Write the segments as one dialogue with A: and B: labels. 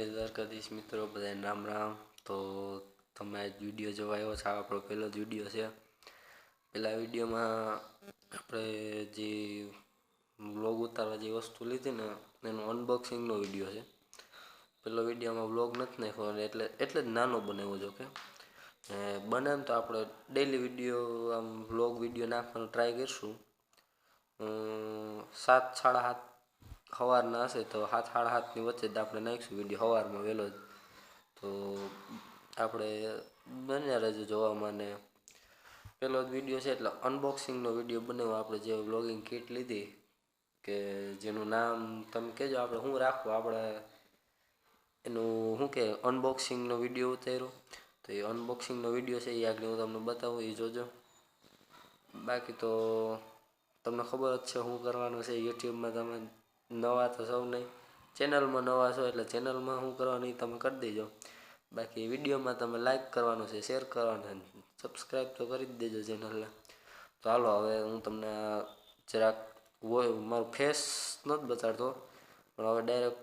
A: જય મિત્રો, બધાને રામ રામ. તો તમે વીડિયો જોવા આવ્યો છે, આપણો પહેલો જ વીડિયો છે. પહેલા વિડીયોમાં આપણે જે વ્લોગ ઉતારવા જે વસ્તુ લીધી ને, એનો અનબોક્સિંગનો વીડિયો છે. પહેલો વિડીયોમાં વ્લોગ નથી નાખ્યો એટલે એટલે જ નાનો બનાવ્યો જો કે. બને તો આપણે ડેલી વીડિયો, આમ વ્લોગ વીડિયો નાખવાનો ટ્રાય કરીશું. સાત, સાડા સાત સવારના હશે તો હાથ સાડા હાથની વચ્ચે જ આપણે નાખીશું. વીડિયો સવારમાં વહેલો જ. તો આપણે બન્યા રહેજો જોવામાં ને પહેલો જ વીડિયો છે એટલે અનબોક્સિંગનો વીડિયો બનાવ્યો. આપણે જે બ્લોગિંગ કીટ લીધી કે જેનું નામ તમે કહેજો. આપણે શું રાખવું આપણે એનું શું કે અનબોક્સિંગનો વીડિયો ઉતાર્યો. તો એ અનબોક્સિંગનો વીડિયો છે એ આગળ હું તમને બતાવું, એ જોજો. બાકી તો તમને ખબર જ છે શું કરવાનું છે. યુટ્યુબમાં તમે નવા તો સૌ નહીં. ચેનલમાં નવા છો એટલે ચેનલમાં શું કરવાની તમે કરી દેજો. બાકી વિડીયોમાં તમે લાઈક કરવાનું છે શેર કરવાનું સબસ્ક્રાઈબ તો કરી જ દેજો ચેનલને તો હાલો, હવે હું તમને જરાક મારું ફેસ નથી બતાડતો, પણ હવે ડાયરેક્ટ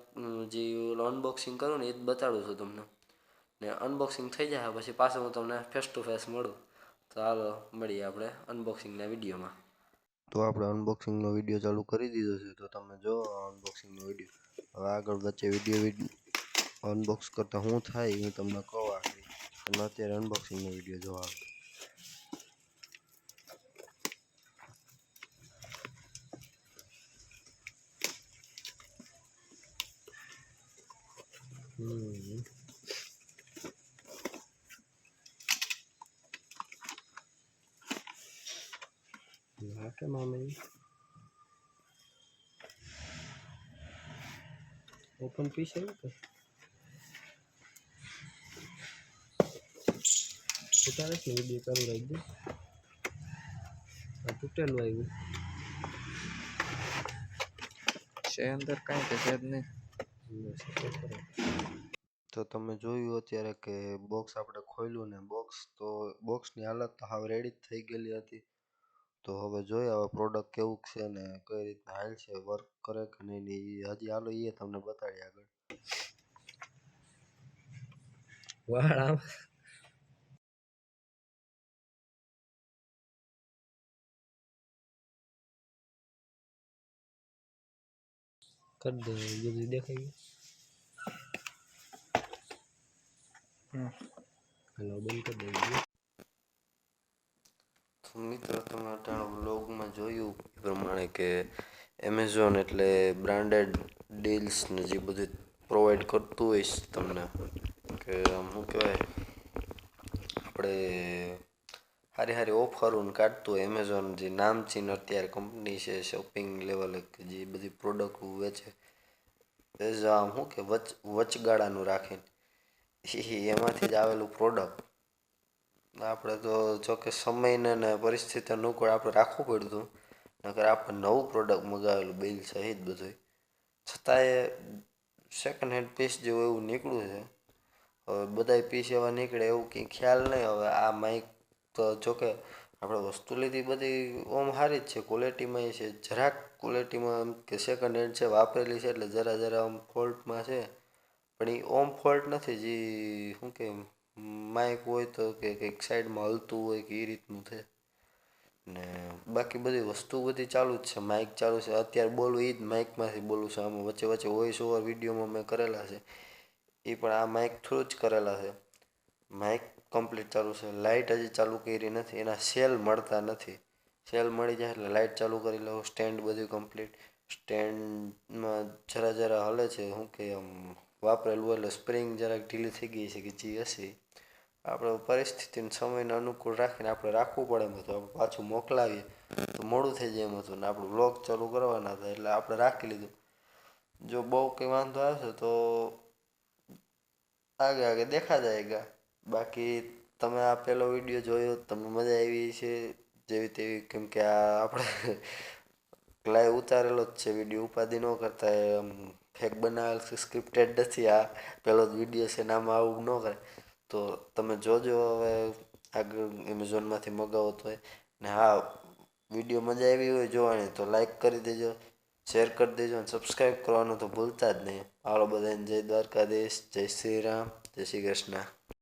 A: જે અનબોક્સિંગ કરું ને એ જ બતાડું છું તમને. ને અનબોક્સિંગ થઈ જાય, પછી પાછું હું તમને ફેસ ટુ ફેસ મળું. તો હાલો, મળીએ આપણે અનબોક્સિંગના વિડીયોમાં. તો આપણે અનબોક્સિંગનો વીડિયો ચાલુ કરી દીધો છે. તો તમે જો અનબોક્સિંગનો વીડિયો હવે આગળ વચ્ચે વીડિયો અનબોક્સ કરતાં શું થાય હું તમને કહું આગળ તમે અત્યારે અનબોક્સિંગનો વીડિયો જોવા હમ. નાખે મામી ઓપન પીસ આવ્યું કે ઉતારે છે વીડિયો ચાલુ રાખી દે આ તૂટેલું આવ્યું
B: છે અંદર કાંઈ કે છે જ નહીં
A: બસ એટલે કરો. તો તમે જોયું અત્યારે કે બોક્સ આપણે ખોલ્યું ને બોક્સ તો બોક્સની હાલત તો હાવ રેડી જ થઈ ગયેલી હતી તો હવે જોઈએ હવે પ્રોડક્ટ કેવું છે ને કઈ રીતના હાલ છે વર્ક કરે કે નહીં ને હજી હાલો એ તમને બતાડી આગળ.
B: વાળ આમ.
A: કરી દે જલ્દી દેખાય
B: હમ.
A: હેલો બંધ કરી દઈએ મિત્રો, તમે અટાણે વ્લોગમાં જોયું એ પ્રમાણે કે એમેઝોન એટલે બ્રાન્ડેડ ડીલ્સ ને જે બધું પ્રોવાઈડ કરતું હોય તમને. કે આમ શું કહેવાય? આપણે સારી સારી ઓફરોને કાઢતું હોય. એમેઝોન જે નામચીન અત્યારે કંપની છે શોપિંગ લેવલે કે જે બધી પ્રોડક્ટ વેચે. એઝ આમ શું કે વચ, વચગાળાનું રાખીને એમાંથી જ આવેલું પ્રોડક્ટ આપણે તો જો કે સમયને ને પરિસ્થિતિ અનુકૂળ આપણે રાખવું પડ્યું હતું નકર આપણે નવું પ્રોડક્ટ મગાવેલું બિલ સહિત બધું છતાંય સેકન્ડ હેન્ડ પીસ જેવું એવું નીકળ્યું છે. હવે બધાય પીસ એવા નીકળે એવું કંઈ ખ્યાલ નહીં. હવે આ માઇક તો જોકે આપણે વસ્તુ લીધી બધી ઓમ સારી જ છે ક્વોલિટીમાં છે. જરાક ક્વોલિટીમાં એમ કે સેકન્ડ હેન્ડ છે, વાપરેલી છે એટલે જરા જરા આમ ફોલ્ટમાં છે. પણ એ ઓમ ફોલ્ટ નથી, જે શું કે માઇક હોય તો કે કંઈક સાઈડમાં હલતું હોય કે એ રીતનું છે. ને બાકી બધી વસ્તુ બધી ચાલુ જ છે. માઇક ચાલુ છે. અત્યારે બોલું એ જ માઇકમાંથી બોલું છું. આમાં વચ્ચે વચ્ચે વોઇસ ઓવર વિડીયોમાં મેં કરેલા છે. એ પણ આ માઇક થ્રુ જ કરેલા છે. માઇક કમ્પ્લીટ ચાલુ છે. લાઇટ હજી ચાલુ કરી નથી. એના સેલ મળતા નથી. સેલ મળી જાય એટલે લાઇટ ચાલુ કરી લઉં. સ્ટેન્ડ બધું કમ્પ્લીટ. સ્ટેન્ડમાં જરા જરા હલે છે. શું કે આમ વાપરેલું એટલે સ્પ્રિંગ જરાક ઢીલી થઈ ગઈ છે કે જે હશે, આપણે પરિસ્થિતિને સમયને અનુકૂળ રાખીને આપણે રાખવું પડે એમ હતું. આપણે પાછું મોકલાવીએ તો મોડું થઈ જાય એમ હતું. ને આપણું બ્લોગ ચાલુ કરવાના હતા એટલે આપણે રાખી લીધું. જો બહુ કંઈ વાંધો આવશે તો આગે આગે દેખા જાયગા બાકી તમે આ પહેલો વીડિયો જોયો, તમને મજા આવી છે જેવી તેવી કેમ કે આ આપણે લાઈવ ઉતારેલો જ છે, વીડિયો ઉપાધિ ન કરતા એમ ફેક બનાવેલ સ્ક્રિપ્ટેડ નથી. આ પહેલો જ વીડિયો છે ને આમાં આવું ન કરે. તો તમે જોજો હવે આગળ એમેઝોનમાંથી મગાવો તો ને હા, વીડિયો મજા આવી હોય જોવાની તો લાઈક કરી દેજો શેર કરી દેજો અને સબસ્ક્રાઈબ કરવાનું તો ભૂલતા જ નહીં. હાલો બધાને જય દ્વારકાધીશ, જય શ્રી રામ, જય શ્રી કૃષ્ણ.